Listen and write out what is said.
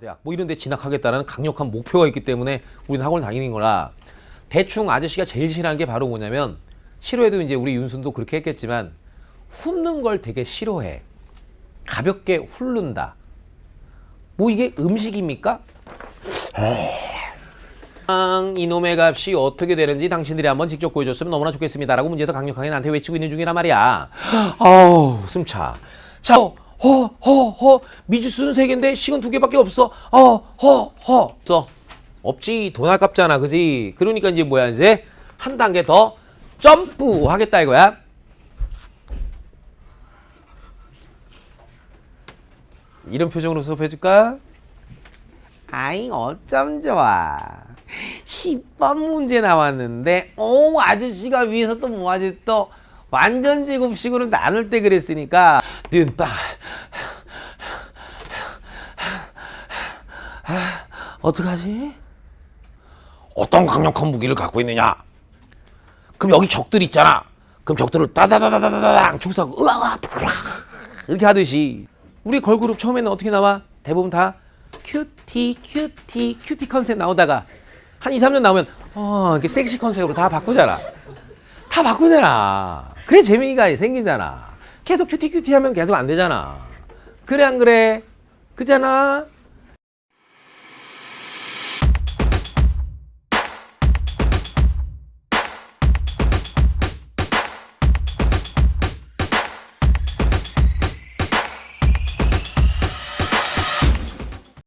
대학 뭐 이런 데 진학하겠다는 강력한 목표가 있기 때문에 우리는 학원을 다니는 거라 대충 아저씨가 제일 싫어하는 게 바로 뭐냐면 싫어해도 이제 우리 윤순도 그렇게 했겠지만 훑는 걸 되게 싫어해. 가볍게 훑는다. 뭐 이게 음식입니까? 아, 이놈의 값이 어떻게 되는지 당신들이 한번 직접 보여줬으면 너무나 좋겠습니다라고 문제도 강력하게 나한테 외치고 있는 중이란 말이야. 아우 숨차. 자, 허, 허, 허. 미지수는 세 개인데 식은 두 개밖에 없어. 어, 허, 허. 써. 없지. 돈 아깝잖아, 그지? 그러니까 이제 뭐야 이제 한 단계 더 점프 하겠다 이거야. 이런 표정으로 수업해 줄까? 아잉 어쩜 좋아 10번 문제 나왔는데 오 아저씨가 위에서 또 뭐하지 또 완전 제곱식으로 나눌 때 그랬으니까 눈빵 어떡하지? 어떤 강력한 무기를 갖고 있느냐? 그럼 여기 적들 있잖아. 그럼 적들을 따다다다다다당 총사고 으아 이렇게 하듯이 우리 걸그룹 처음에는 어떻게 나와? 대부분 다 큐티 큐티 큐티 컨셉 나오다가 한 2, 3년 나오면 어 이렇게 섹시 컨셉으로 다 바꾸잖아. 다 바꾸잖아. 그래 재미가 생기잖아. 계속 큐티 큐티 하면 계속 안 되잖아. 그래 안 그래? 그잖아.